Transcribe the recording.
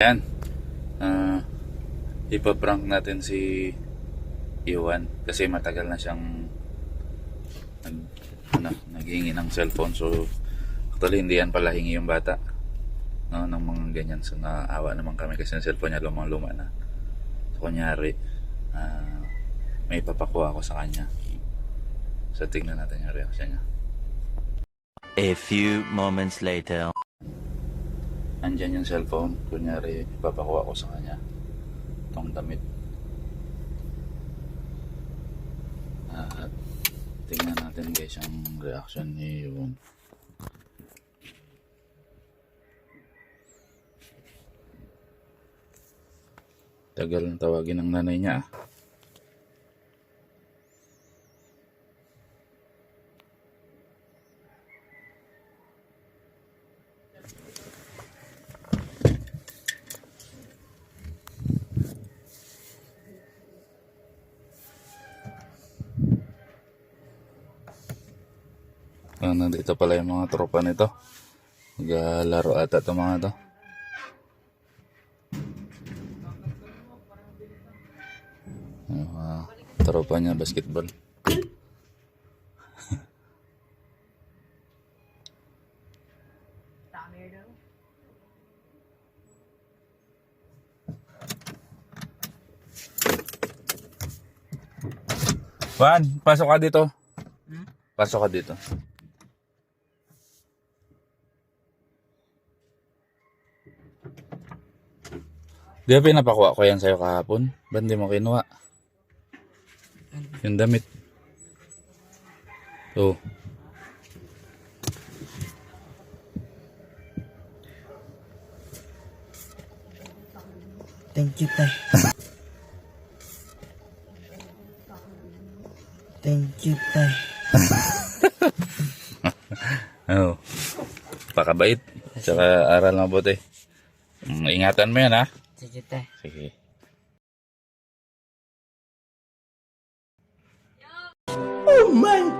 Yan. Ah, ipaprank natin si Iwan kasi matagal na siyang nag, ano, naghingi ng cellphone. So, actually hindi yan pala hingi yung bata. No, ng mga ganyan. So, naawa naman kami kasi yung cellphone niya lumang-luma na. So, kunyari, ah, may papakuha ako sa kanya. So, tingnan natin yung reaction niya. A few moments later. Andyan yung cellphone. Kunyari, ipapakuha ko sa kanya. Itong damit. At tingnan natin guys ang reaction ni Yun. Tagal ng tawagin ng nanay niya ah. Ah, nandito pala yung mga tropa nito. Maglalaro ata itong mga to. Yung mga tropa niya basketball. Juan, pasok ka dito. Pasok ka dito. Di ba pinapakuha ko yan sa'yo kahapon? Ba't di mo kinuha? Yung damit. Oh. Thank you, tay. Thank you, tay. Oh. Pakabait. Tsaka aral mabuti. Mm, Ingatan mo yan ha. Sige, tay. Sige. Oh my